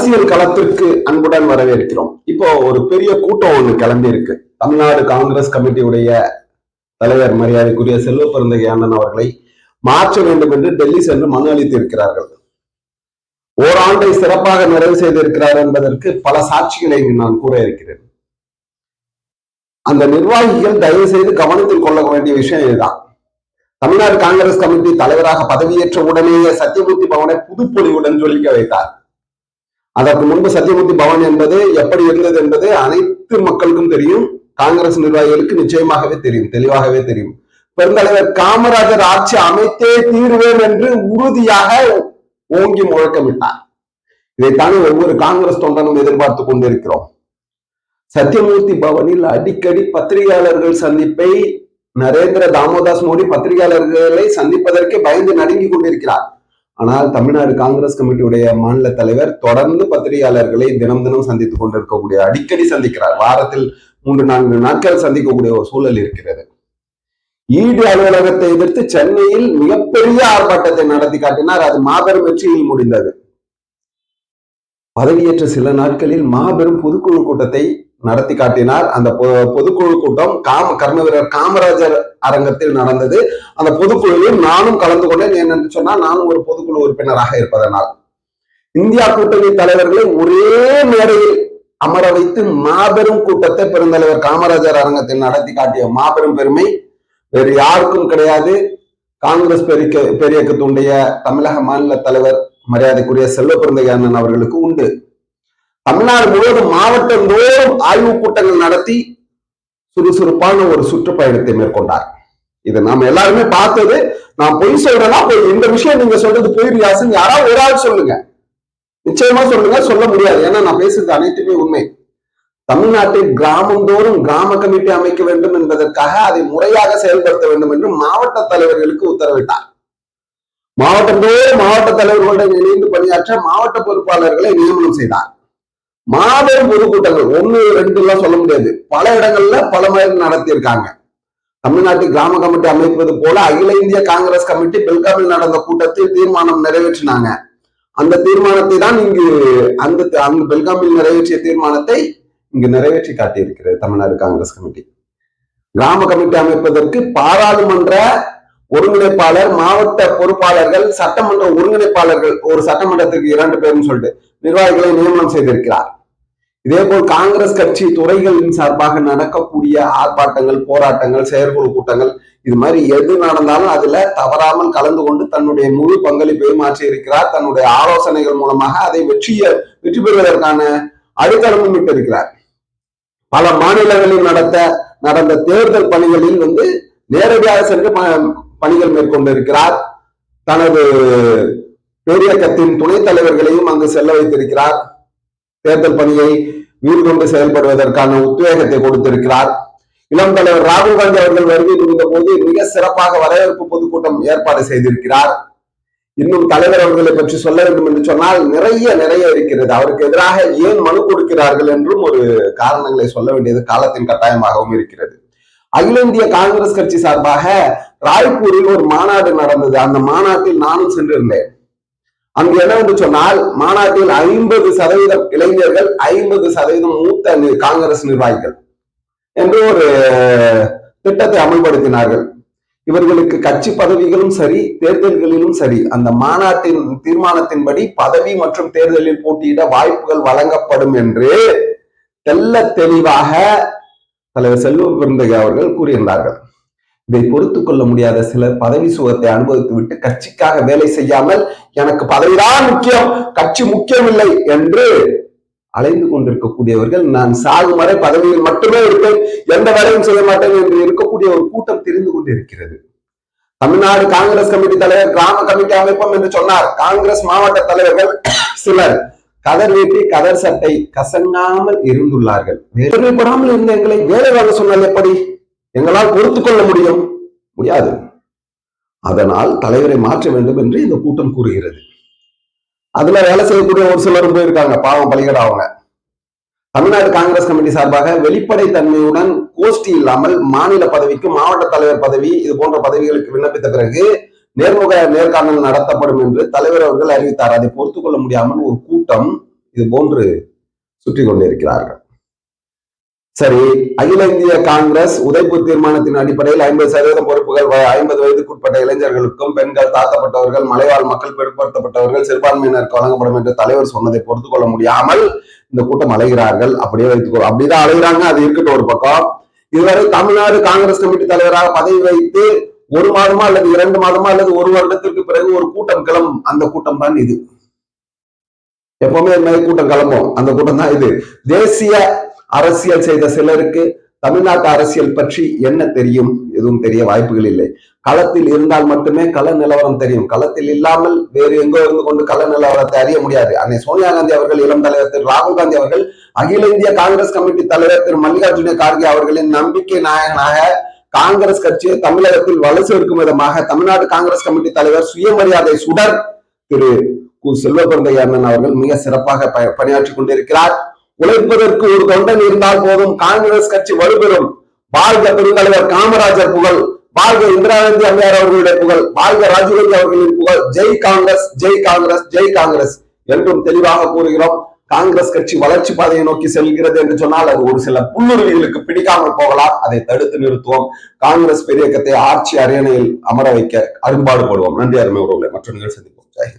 அரசியல் களத்திற்கு அன்புடன் வரவேற்கிறோம். இப்போ ஒரு பெரிய கூட்டம் ஒண்ணு கிளம்பி இருக்கு தமிழ்நாடு காங்கிரஸ் கமிட்டியுடைய தலைவர் மரியாதைக்குரிய செல்வ பிறந்தகை அண்ணன் அவர்களை மாற்ற வேண்டும் என்று டெல்லி சென்று மனு அளித்திருக்கிறார்கள் ஓராண்டை சிறப்பாக நிறைவு செய்திருக்கிறார் என்பதற்கு பல சாட்சிகளை இங்கு நான் கூற இருக்கிறேன். அந்த நிர்வாகிகள் தயவு செய்து கவனத்தில் கொள்ள வேண்டிய விஷயம் இதுதான். தமிழ்நாடு காங்கிரஸ் கமிட்டி தலைவராக பதவியேற்ற உடனேயே சத்தியமூர்த்தி பவனை புதுப்பொலிவுடன் ஜொலிக்க வைத்தார். அதற்கு முன்பு சத்தியமூர்த்தி பவன் என்பது எப்படி இருந்தது என்பது அனைத்து மக்களுக்கும் தெரியும். காங்கிரஸ் நிர்வாகிகளுக்கு நிச்சயமாகவே தெரியும் தெளிவாகவே தெரியும். பெருந்தலைவர் காமராஜர் ஆட்சி அமைத்தே தீர்வேன் என்று உறுதியாக ஓங்கி முழக்கமிட்டார். இதைத்தானே ஒவ்வொரு காங்கிரஸ் தொண்டனும் எதிர்பார்த்து கொண்டிருக்கிறோம். சத்தியமூர்த்தி பவனில் அடிக்கடி பத்திரிகையாளர்கள் சந்திப்பை நரேந்திர தாமோதாஸ் மோடி பத்திரிகையாளர்களை சந்திப்பதற்கே பயந்து நடுங்கி கொண்டிருக்கிறார். ஆனால் தமிழ்நாடு காங்கிரஸ் கமிட்டியுடைய மாநில தலைவர் தொடர்ந்து பத்திரிகையாளர்களை தினம் தினம் சந்தித்துக் கொண்டிருக்கக்கூடிய அடிக்கடி சந்திக்கிறார். வாரத்தில் மூன்று நான்கு நாட்கள் சந்திக்கக்கூடிய ஒரு சூழல் இருக்கிறது. ஈடு அலுவலகத்தை எதிர்த்து சென்னையில் மிகப்பெரிய ஆர்ப்பாட்டத்தை நடத்தி காட்டினார். அது மாபெரும் வெற்றியில் முடிந்தது. பதவியேற்ற சில நாட்களில் மாபெரும் பொதுக்குழு கூட்டத்தை நடத்தி காட்டினார். அந்த பொதுக்குழு கூட்டம் காம கர்ம வீரர் காமராஜர் அரங்கத்தில் நடந்தது. அந்த பொதுக்குழுவில் நானும் கலந்து கொண்டேன். என்று சொன்னால் நானும் ஒரு பொதுக்குழு உறுப்பினராக இருப்பதனால். இந்தியா கூட்டணி தலைவர்களை ஒரே மேடையில் அமர வைத்து மாபெரும் கூட்டத்தை பெருந்தலைவர் காமராஜர் அரங்கத்தில் நடத்தி காட்டிய மாபெரும் பெருமை வேறு யாருக்கும் கிடையாது. காங்கிரஸ் பெரிய பெரியக்கத்துடைய தமிழக மாநில தலைவர் மரியாதைக்குரிய செல்வ பிறந்தகை அண்ணன் அவர்களுக்கு உண்டு. தமிழ்நாடு முழுவதும் மாவட்டம் தோறும் ஆய்வு கூட்டங்கள் நடத்தி சுறுசுறுப்பான ஒரு சுற்றுப்பயணத்தை மேற்கொண்டார். இதை நாம எல்லாருமே பார்த்தது. நான் பொய் சொல்றேன்னா இந்த விஷயம் நீங்க சொல்றது பொய் ரியாசன் யாராவது ஒரு ஆள் சொல்லுங்க. நிச்சயமா சொல்லுங்க. சொல்ல முடியாது. ஏன்னா நான் பேசுறது அனைத்துமே உண்மை. தமிழ்நாட்டில் கிராமந்தோறும் கிராம கமிட்டி அமைக்க வேண்டும் என்பதற்காக அதை முறையாக செயல்படுத்த வேண்டும் என்று மாவட்ட தலைவர்களுக்கு உத்தரவிட்டார். மாவட்டந்தோறும் மாவட்ட தலைவர்களுடன் இணைந்து பணியாற்ற மாவட்ட பொறுப்பாளர்களை நியமனம் செய்தார். மாபெரும் பொதுக்கூட்டங்கள் ஒன்னு ரெண்டு எல்லாம் சொல்ல முடியாது. பல இடங்கள்ல பல மாதிரி நடத்தியிருக்காங்க. தமிழ்நாட்டு கிராம கமிட்டி அமைப்பது போல அகில இந்திய காங்கிரஸ் கமிட்டி பெல்காமில் நடந்த கூட்டத்தில் தீர்மானம் நிறைவேற்றினாங்க. அந்த தீர்மானத்தை தான் இங்கு அந்த அங்கு பெல்காமில் நிறைவேற்றிய தீர்மானத்தை இங்கு நிறைவேற்றி காட்டியிருக்கிறது தமிழ்நாடு காங்கிரஸ் கமிட்டி. கிராம கமிட்டி அமைப்பதற்கு பாராளுமன்ற ஒருங்கிணைப்பாளர் மாவட்ட பொறுப்பாளர்கள் சட்டமன்ற ஒருங்கிணைப்பாளர்கள் ஒரு சட்டமன்றத்திற்கு இரண்டு பேரும் சொல்லிட்டு நிர்வாகிகளை நியமனம் செய்திருக்கிறார். இதே போல் காங்கிரஸ் கட்சி துறைகளின் சார்பாக நடக்கக்கூடிய ஆர்ப்பாட்டங்கள் போராட்டங்கள் செயற்குழு கூட்டங்கள் இது மாதிரி எது நடந்தாலும் அதுல தவறாமல் கலந்து கொண்டு தன்னுடைய முழு பங்களிப்பையும் மாற்றி இருக்கிறார். தன்னுடைய ஆலோசனைகள் மூலமாக அதை வெற்றிய வெற்றி பெறுவதற்கான அடித்தளமும் இருக்கிறார் பல மாநிலங்களில் நடத்த நடந்த தேர்தல் பணிகளில் வந்து நேரடியாக சென்று பணிகள் மேற்கொண்டிருக்கிறார். தனது பேரியக்கத்தின் துணைத் தலைவர்களையும் அங்கு செல்ல வைத்திருக்கிறார். தேர்தல் பணியை கொண்டு செயல்படுவதற்கான உத்வேகத்தை கொடுத்திருக்கிறார். இளம் தலைவர் ராகுல் காந்தி அவர்கள் வருகை இருந்த போது மிக சிறப்பாக வரவேற்பு பொதுக்கூட்டம் ஏற்பாடு செய்திருக்கிறார். இன்னும் தலைவர் அவர்களை பற்றி சொல்ல வேண்டும் என்று சொன்னால் நிறைய நிறைய இருக்கிறது. அவருக்கு எதிராக ஏன் மனு கொடுக்கிறார்கள் என்றும் ஒரு காரணங்களை சொல்ல வேண்டியது காலத்தின் கட்டாயமாகவும் இருக்கிறது. அகில இந்திய காங்கிரஸ் கட்சி சார்பாக ராய்ப்பூரில் ஒரு மாநாடு நடந்தது. அந்த மாநாட்டில் நானும் சென்றிருந்தேன். அங்கு என்னவென்று சொன்னால் மாநாட்டில் ஐம்பது சதவீதம் இளைஞர்கள் ஐம்பது சதவீதம் மூத்த காங்கிரஸ் நிர்வாகிகள் என்று ஒரு திட்டத்தை அமல்படுத்தினார்கள். இவர்களுக்கு கட்சி பதவிகளும் சரி தேர்தல்களிலும் சரி அந்த மாநாட்டின் தீர்மானத்தின்படி பதவி மற்றும் தேர்தலில் போட்டியிட வாய்ப்புகள் வழங்கப்படும் என்று தெல்ல தெளிவாக தலைவர் செல்வ பிறந்தகை அவர்கள் கூறியிருந்தார்கள். இதை பொறுத்து கொள்ள முடியாத சிலர் பதவி சுகத்தை அனுபவித்து விட்டு கட்சிக்காக வேலை செய்யாமல் எனக்கு பதவிதான் முக்கியம் கட்சி முக்கியமில்லை என்று அலைந்து கொண்டிருக்கக்கூடியவர்கள் நான் சாகும் வரை பதவியில் மட்டுமே இருப்பேன் எந்த வேலையும் செய்ய மாட்டேன் என்று இருக்கக்கூடிய ஒரு கூட்டம் தெரிந்து கொண்டிருக்கிறது. தமிழ்நாடு காங்கிரஸ் கமிட்டி தலைவர் கிராம கமிட்டி அமைப்போம் என்று சொன்னார். காங்கிரஸ் மாவட்ட தலைவர்கள் சிலர் கதர் வேட்டி கதர் சட்டை கசங்காமல் இருந்துள்ளார்கள். வேலைப்படாமல் இருந்த எங்களை வேலை வாங்க சொன்னால் எப்படி? எங்களால் பொறுத்து கொள்ள முடியும்? முடியாது. அதனால் தலைவரை மாற்ற வேண்டும் என்று இந்த கூட்டம் கூறுகிறது. அதுல வேலை செய்யக்கூடிய ஒரு சிலரும் போயிருக்காங்க. பாவம் பலிகடாவங்க. தமிழ்நாடு காங்கிரஸ் கமிட்டி சார்பாக வெளிப்படை தன்மையுடன் கோஷ்டி இல்லாமல் மாநில பதவிக்கு மாவட்ட தலைவர் பதவி இது போன்ற பதவிகளுக்கு விண்ணப்பித்த பிறகு நேர்முக நேர்காணல் நடத்தப்படும் என்று தலைவர் அவர்கள் அறிவித்தார். அதை பொறுத்து கொள்ள முடியாமல் ஒரு கூட்டம் இது போன்று சுற்றி கொண்டிருக்கிறார்கள். சரி அகில இந்திய காங்கிரஸ் உதைப்பு தீர்மானத்தின் அடிப்படையில் ஐம்பது சதவீதம் பொறுப்புகள் ஐம்பது வயதுக்குட்பட்ட இளைஞர்களுக்கும் பெண்கள் தாக்கப்பட்டவர்கள் மலைவாழ் மக்கள் பிற்படுத்தப்பட்டவர்கள் சிறுபான்மையினருக்கு வழங்கப்படும் என்று தலைவர் சொன்னதை பொறுத்து கொள்ள முடியாமல் இந்த கூட்டம் அலைகிறார்கள். அப்படியே வைத்துக்கோ அப்படிதான் அலைகிறாங்க. அது இருக்கட்டும் ஒரு பக்கம். இதுவரை தமிழ்நாடு காங்கிரஸ் கமிட்டி தலைவராக பதவி வைத்து ஒரு மாதமா அல்லது இரண்டு மாதமா அல்லது ஒரு வருடத்திற்கு பிறகு ஒரு கூட்டம் கிளம்பும். அந்த கூட்டம் தான் இது. எப்பவுமே கூட்டம் கிளம்பும். அந்த கூட்டம் தான் இது. தேசிய அரசியல் செய்த சிலருக்கு தமிழ்நாட்டு அரசியல் பற்றி என்ன தெரியும்? எதுவும் தெரிய வாய்ப்புகள் இல்லை. களத்தில் இருந்தால் மட்டுமே கள நிலவரம் தெரியும். களத்தில் இல்லாமல் வேறு எங்கோ இருந்து கொண்டு கள நிலவரத்தை அறிய முடியாது. அன்னை சோனியா காந்தி அவர்கள் இளம் தலைவர் திரு ராகுல் காந்தி அவர்கள் அகில இந்திய காங்கிரஸ் கமிட்டி தலைவர் திரு மல்லிகார்ஜுன கார்கே அவர்களின் நம்பிக்கை நாயகனாக காங்கிரஸ் கட்சியை தமிழகத்தில் வலு சேர்க்கும் விதமாக தமிழ்நாடு காங்கிரஸ் கமிட்டி தலைவர் சுயமரியாதை சுடர் திரு கு. செல்வபிரந்தை அண்ணன் அவர்கள் மிக சிறப்பாக பணியாற்றி கொண்டிருக்கிறார். உழைப்பதற்கு ஒரு தொண்டன் இருந்தால் போதும். காங்கிரஸ் கட்சி வலுப்பெறும். வாழ்க பெருந்தலைவர் காமராஜர் புகழ். பாரத இந்திரா காந்தி அம்மையார் அவர்களுடைய புகழ். பாரத ராஜீவ்காந்தி அவர்களின் புகழ். ஜெய் காங்கிரஸ் ஜெய் காங்கிரஸ் ஜெய் காங்கிரஸ் என்றும் தெளிவாக கூறுகிறோம். காங்கிரஸ் கட்சி வளர்ச்சி பாதையை நோக்கி செல்கிறது என்று சொன்னால் அது ஒரு சில புல்லுருவிகளுக்கு பிடிக்காமல் போகலாம். அதை தடுத்து நிறுத்துவோம். காங்கிரஸ் பெரியக்கத்தை ஆட்சி அரியணையில் அமர வைக்க அரும்பாடுபடுவோம். நன்றி அருமை உறவுகளை. மற்ற நிகழ்ச்சி சந்திப்போம். ஜெய்